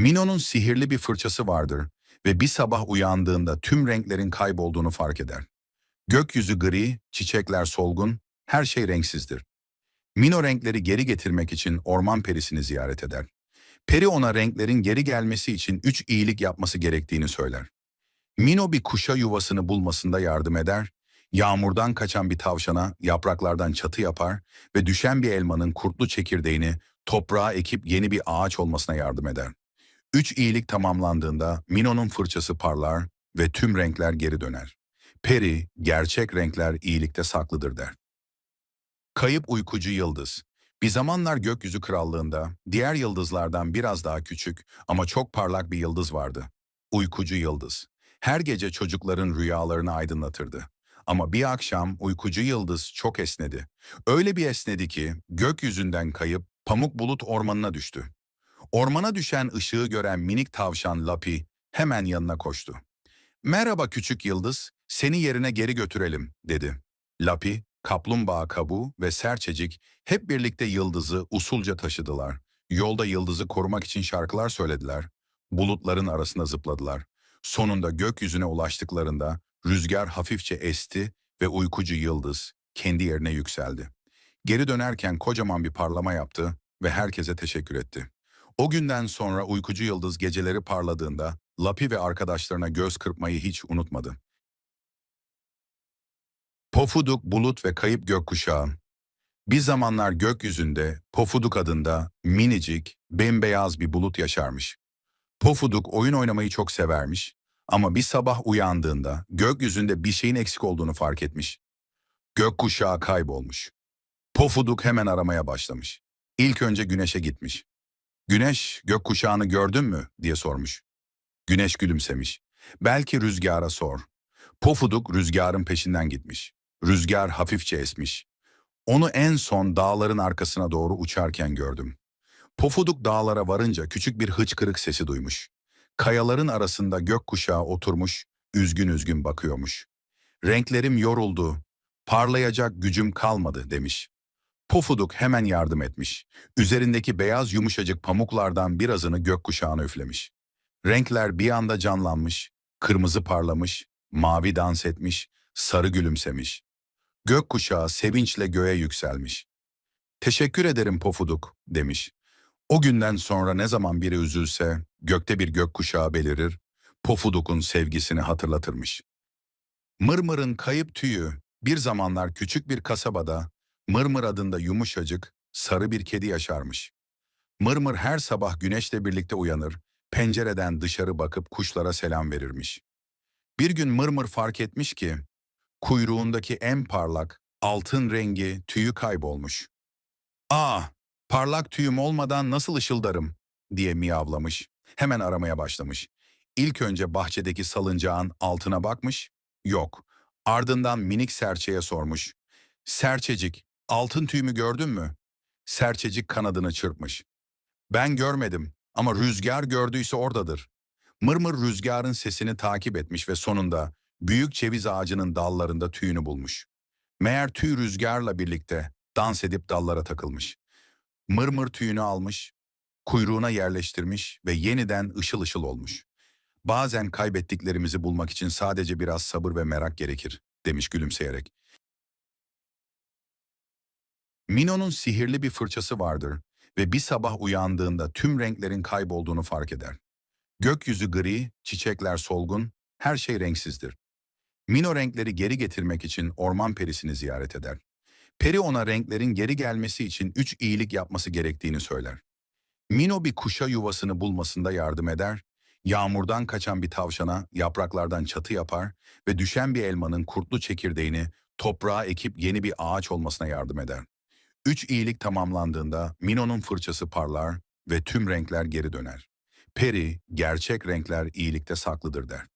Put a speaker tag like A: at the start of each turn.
A: Mino'nun sihirli bir fırçası vardır ve bir sabah uyandığında tüm renklerin kaybolduğunu fark eder. Gökyüzü gri, çiçekler solgun, her şey renksizdir. Mino renkleri geri getirmek için orman perisini ziyaret eder. Peri ona renklerin geri gelmesi için üç iyilik yapması gerektiğini söyler. Mino bir kuşa yuvasını bulmasında yardım eder, yağmurdan kaçan bir tavşana yapraklardan çatı yapar ve düşen bir elmanın kurtlu çekirdeğini toprağa ekip yeni bir ağaç olmasına yardım eder. Üç iyilik tamamlandığında Mino'nun fırçası parlar ve tüm renkler geri döner. Peri, gerçek renkler iyilikte saklıdır der. Kayıp uykucu yıldız. Bir zamanlar gökyüzü krallığında diğer yıldızlardan biraz daha küçük ama çok parlak bir yıldız vardı. Uykucu yıldız. Her gece çocukların rüyalarını aydınlatırdı. Ama bir akşam uykucu yıldız çok esnedi. Öyle bir esnedi ki gökyüzünden kayıp pamuk bulut ormanına düştü. Ormana düşen ışığı gören minik tavşan Lapi hemen yanına koştu. Merhaba küçük yıldız, seni yerine geri götürelim dedi. Lapi, kaplumbağa kabuğu ve serçecik hep birlikte yıldızı usulca taşıdılar. Yolda yıldızı korumak için şarkılar söylediler. Bulutların arasında zıpladılar. Sonunda gökyüzüne ulaştıklarında rüzgar hafifçe esti ve uykucu yıldız kendi yerine yükseldi. Geri dönerken kocaman bir parlama yaptı ve herkese teşekkür etti. O günden sonra uykucu yıldız geceleri parladığında Lapi ve arkadaşlarına göz kırpmayı hiç unutmadı. Pofuduk, bulut ve kayıp gökkuşağı. Bir zamanlar gökyüzünde Pofuduk adında minicik, bembeyaz bir bulut yaşarmış. Pofuduk oyun oynamayı çok severmiş ama bir sabah uyandığında gökyüzünde bir şeyin eksik olduğunu fark etmiş. Gökkuşağı kaybolmuş. Pofuduk hemen aramaya başlamış. İlk önce güneşe gitmiş. Güneş, gökkuşağını gördün mü diye sormuş. Güneş gülümsemiş. Belki rüzgara sor. Pofuduk rüzgarın peşinden gitmiş. Rüzgar hafifçe esmiş. Onu en son dağların arkasına doğru uçarken gördüm. Pofuduk dağlara varınca küçük bir hıçkırık sesi duymuş. Kayaların arasında gökkuşağı oturmuş, üzgün üzgün bakıyormuş. Renklerim yoruldu, parlayacak gücüm kalmadı demiş. Pofuduk hemen yardım etmiş. Üzerindeki beyaz yumuşacık pamuklardan birazını gökkuşağına üflemiş. Renkler bir anda canlanmış, kırmızı parlamış, mavi dans etmiş, sarı gülümsemiş. Gökkuşağı sevinçle göğe yükselmiş. Teşekkür ederim Pofuduk demiş. O günden sonra ne zaman biri üzülse gökte bir gökkuşağı belirir, Pofuduk'un sevgisini hatırlatırmış. Mırmır'ın kayıp tüyü bir zamanlar küçük bir kasabada Mırmır adında yumuşacık, sarı bir kedi yaşarmış. Mırmır her sabah güneşle birlikte uyanır, pencereden dışarı bakıp kuşlara selam verirmiş. Bir gün Mırmır fark etmiş ki, kuyruğundaki en parlak, altın rengi tüyü kaybolmuş. ''Aa, parlak tüyüm olmadan nasıl ışıldarım?'' diye miyavlamış. Hemen aramaya başlamış. İlk önce bahçedeki salıncağın altına bakmış, yok. Ardından minik serçeye sormuş. Serçecik, altın tüyümü gördün mü? Serçecik kanadını çırpmış. Ben görmedim ama rüzgar gördüyse oradadır. Mırmır rüzgarın sesini takip etmiş ve sonunda büyük ceviz ağacının dallarında tüyünü bulmuş. Meğer tüy rüzgarla birlikte dans edip dallara takılmış. Mırmır tüyünü almış, kuyruğuna yerleştirmiş ve yeniden ışıl ışıl olmuş. Bazen kaybettiklerimizi bulmak için sadece biraz sabır ve merak gerekir, demiş gülümseyerek. Mino'nun sihirli bir fırçası vardır ve bir sabah uyandığında tüm renklerin kaybolduğunu fark eder. Gökyüzü gri, çiçekler solgun, her şey renksizdir. Mino renkleri geri getirmek için orman perisini ziyaret eder. Peri ona renklerin geri gelmesi için üç iyilik yapması gerektiğini söyler. Mino bir kuşa yuvasını bulmasında yardım eder, yağmurdan kaçan bir tavşana yapraklardan çatı yapar ve düşen bir elmanın kurtlu çekirdeğini toprağa ekip yeni bir ağaç olmasına yardım eder. Üç iyilik tamamlandığında Mino'nun fırçası parlar ve tüm renkler geri döner. Peri, gerçek renkler iyilikte saklıdır der.